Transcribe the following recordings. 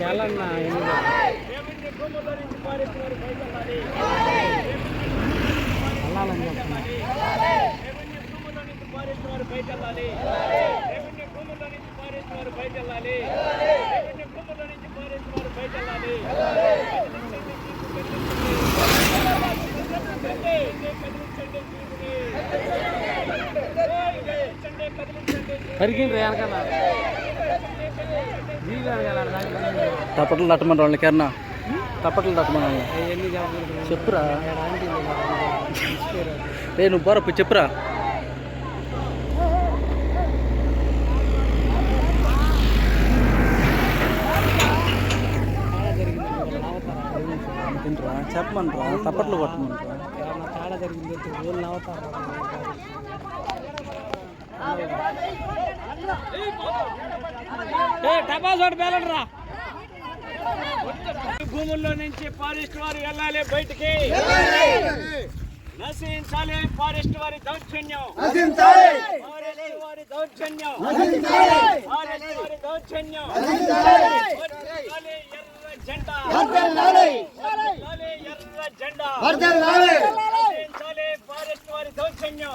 వెళ్ళన్నా వెళ్ళాలని చెప్తున్నా పారేసిన వారు బయట వెళ్ళాలి రేపటి భూముల్లో నుంచి పారేసిన వారు బయట వెళ్ళాలి రేపటి భూముల్లో నుంచి పారేసిన వారు బయట వెళ్ళాలి తప్పట్లు తట్టమని వాళ్ళకి కన్నా తప్పట్లు తట్టమని వాళ్ళని. చెప్పురా. రే నువ్వు పోరా పోయి చెప్పురా. ఏంట్రా చెప్పమనరా తప్పట్లు కొట్టమనరా తేడా జరిగింది చోటు పేలండి భూముల్లో నుంచి ఫారెస్ట్ వారు వెళ్ళాలి బయటికి. నశించాలి ఫారెస్ట్ వారి దౌర్జన్యం. ఫారెస్ట్ వారి దౌర్జన్యం. ఫారెస్ట్ వారి దౌర్జన్యం. ఎర్ర జెండా. ఎర్ర జెండా. ఫారెస్ట్ వారి దౌర్జన్యం.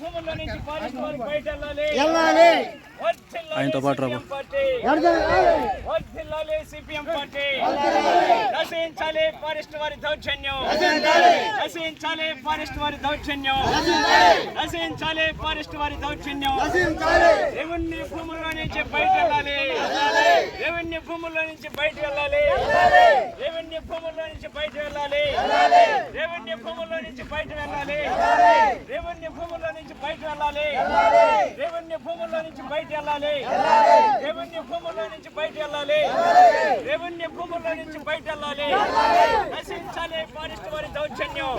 భూముల్లో నుంచి ఫారెస్ట్ వారు బయట వెళ్ళాలి. ఆయనతో పాటు రాబో. వర్ధిల్లాలి సిపిఎం పార్టీ. నశించాలి ఫారెస్ట్ వారి దౌర్జన్యం. నశించాలి. ఫారెస్ట్ వారి దౌర్జన్యం. నశించాలి. ఫారెస్ట్ వారి దౌర్జన్యం. రెవెన్యూ భూముల్లో నుంచి బయట వెళ్ళాలి. రెవెన్యూ భూముల్లో నుంచి బయట వెళ్ళాలి. రెవెన్యూ భూముల్లో నుంచి బయట వెళ్ళాలి. రెవెన్యూ భూముల్లో నుంచి బయట వెళ్ళాలి. రెవెన్యూ బయట వెళ్ళాలి. రెవెన్యూ భూముల్లో నుంచి బయట వెళ్ళాలి. రెవెన్యూ భూముల్లో నుంచి బయట వెళ్ళాలి. రెవెన్యూ భూముల్లో నుంచి బయట వెళ్ళాలి. నశించాలి ఫారెస్ట్ వారి దౌర్జన్యం.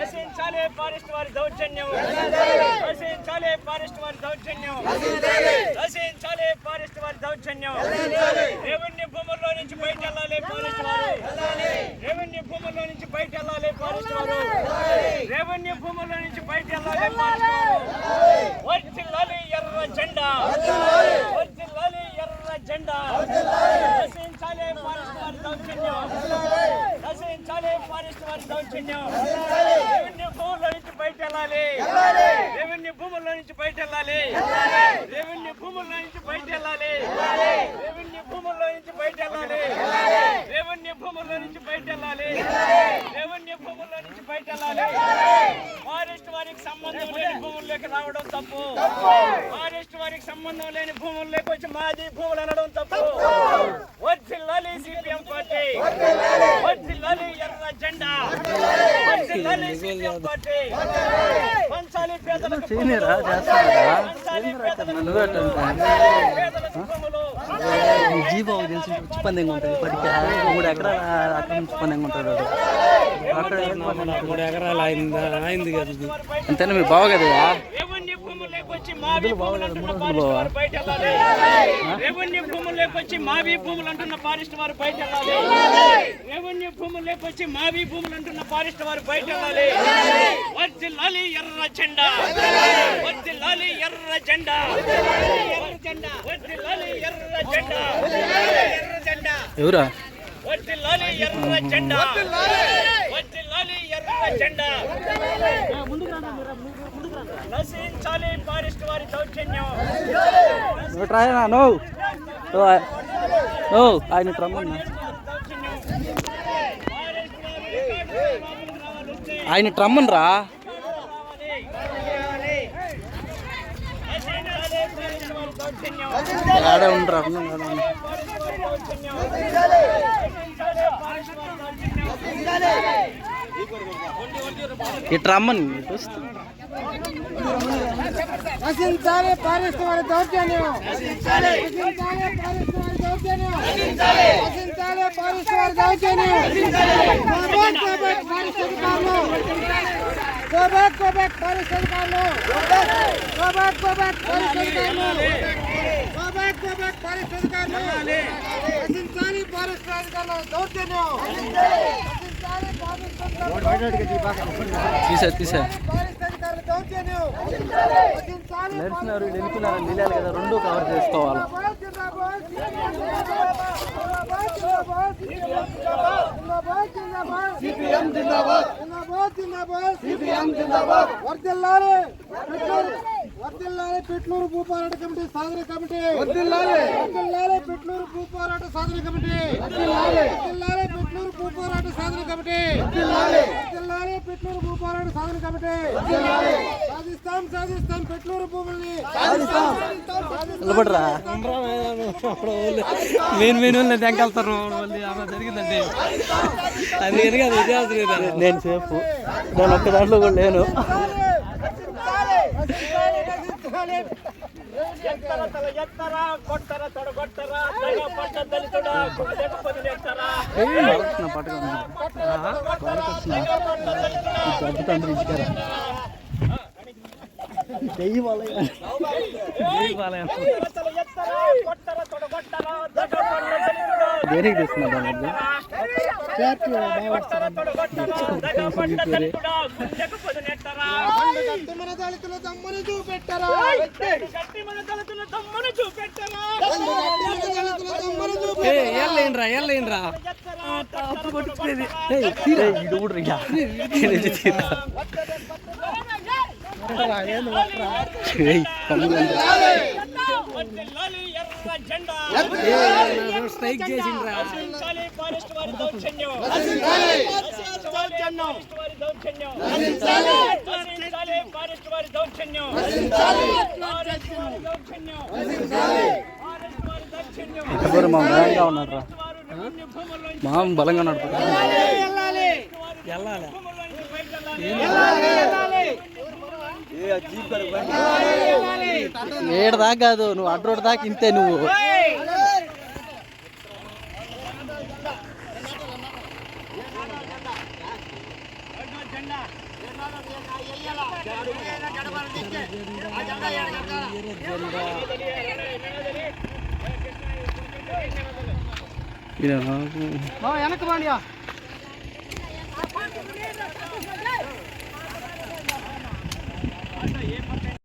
నశించాలి ఫారెస్ట్ వారి దౌర్జన్యం. నశించాలి ఫారెస్ట్ వారి దౌర్జన్యం. నశించాలి. ఫారెస్ట్ వారి దౌర్జన్యం. రెవెన్యూ భూముల్లో నుంచి బయట వెళ్ళాలి ఫారెస్ట్ వారు. రెవెన్యూ భూముల్లో నుంచి బయట వెళ్ళాలి ఫారెస్ట్ వారు. రెవెన్యూ భూముల్లో నుంచి బయట వెళ్ళాలి ఫారెస్ట్ వారు వర్ధిల్లాలి ఎర్ర జెండా వర్ధిల్లాలి ఎర్ర జెండా నశించాలి ఫారెస్ట్ వారి దౌర్జన్యం నశించాలి ఫారెస్ట్ వారి దౌర్జన్యం రెవెన్యూ భూముల్లో నుంచి బయట వెళ్ళాలి రెవెన్యూ భూముల నుంచి బయట వెళ్ళాలి రెవెన్యూ భూముల్లో నుంచి బయట వెళ్ళాలి రెవెన్యూ భూముల్లో నుంచి బయట వెళ్ళాలి రెవెన్యూ భూముల్లో నుంచి బయట వెళ్ళాలి రెవెన్యూ భూముల్లో నుంచి బయట వెళ్ళాలి ఫారెస్ట్ వారికి సంబంధం లేని భూముల్లోకి రావడం తప్పు. ఫారెస్ట్ వారికి సంబంధం లేని భూముల్లోకి వచ్చి మాది భూములు అనడం తప్పు. వర్ధిల్లాలి సిపిఎం పార్టీ. వర్ధిల్లాలి ఎర్ర జెండా. వర్ధిల్లాలి సిపిఎం పార్టీ. పంచాలి పేదలకు భూములు. పంచాలి పేదలకు భూములు. తెలిసి పందెంగా ఉంటుంది. ఇప్పటికే మూడు ఎకరాల అక్కడ నుంచి పందెంగా ఉంటాడు వాడు. అక్కడ మూడు ఎకరాలు అయింది? అయింది కదా. అంతేనా? మీ బావ కదా మావి భూములు అంటున్న ఫారెస్ట్ వారు బయట వెళ్ళాలి. రెవెన్యూ భూముల్లోకి వచ్చి మావి భూములు అంటున్న ఫారెస్ట్ వారు బయట వెళ్ళాలి. రెవెన్యూ భూముల్లోకి వచ్చి మావి భూములు అంటున్న ఫారెస్ట్ వారు బయట వెళ్ళాలి. వర్ధిల్లాలి ఎర్ర జెండా. వర్ధిల్లాలి ఎర్ర జెండా. ఎర్ర జెండా. వర్ధిల్లాలి ఎర్ర జెండా ఎర్ర జెండా. ఎవరా వర్ధిల్లాలి ఎర్ర జెండా. వర్ధిల్లాలి ఎర్ర జెండా నశించాలి ఫారెస్ట్ వారి దౌర్జన్యం. నువ్వు ట్రాయనా నో నో ఆయన రమ్మన్నా ఆయన ట్రమ్మన్ రా ఆడే ఉండరా ఇటు రమ్మని ఇటు వస్తుంది నశించాలి పారిశ్రామిక వారి దౌర్జన్యం. నశించాలి. పారిశ్రామిక వారి దౌర్జన్యం. నశించాలి. పారిశ్రామిక వారి దౌర్జన్యం. కోబాక్ కోబాక్ పారిశ్రామికాలు కోబాక్ కోబాక్ పారిశ్రామికాలు కోబాక్ కోబాక్ పారిశ్రామికాలు నశించాలి. పారిశ్రామికాలు దౌర్జన్యం. నశించాలి. పారిశ్రామిక తీసా తీసా. నడిచినారు వెళ్ళిపోయినారు నిలాలి కదా. రెండు కవర్ చేసుకోవాలి. పెట్లూరు భూపోరాట కమిటీ సాధన కమిటీ. వర్దిల్లాలి. పెట్లూరు భూపోరాట సాధన కమిటీ. వర్దిల్లాలి. పెట్లూరు భూపోరాట సాధన కమిటీ. వర్దిల్లాలి. పెట్లూరు భూపోరాట సాధన కమిటీ సాధిస్తాం సాధిస్తాం పెట్లూరు భూముల్ని నిలబడరా మెయిన్ మెయిన్ వాళ్ళని అలా జరిగిందండి అది విద్యార్థి నేను సేఫ్ నేను ఒక్క దాంట్లో కూడా లేను ఎత్తర తల ఎత్తర కొట్టర తొడగొట్టర దగ పడ్డ దళితుడా తొడగొట్టర దగ పడ్డ దళితుడా దేనికి తెస్తున్నా దాని గట్టి మన దళితుల దమ్ముని చూపెట్టరా గట్టి మన దళితుల దమ్మును చూపెట్టరా గట్టి మన దళితుల స్ట్రైక్ చేసిండ్రా ఫారెస్ట్ వారి దౌర్జన్యం ఫారెస్ట్ దౌర్జన్యం ఎవరు మా బలంగా మా ఉన్నాడు వెళ్ళాలి. భూముల్లోంచి బయటకు వెళ్ళాలి. ఏడు దాకా కాదు నువ్వు అడ్రోడ్ దాకా ఇంతే నువ్వు ఈయన నాకు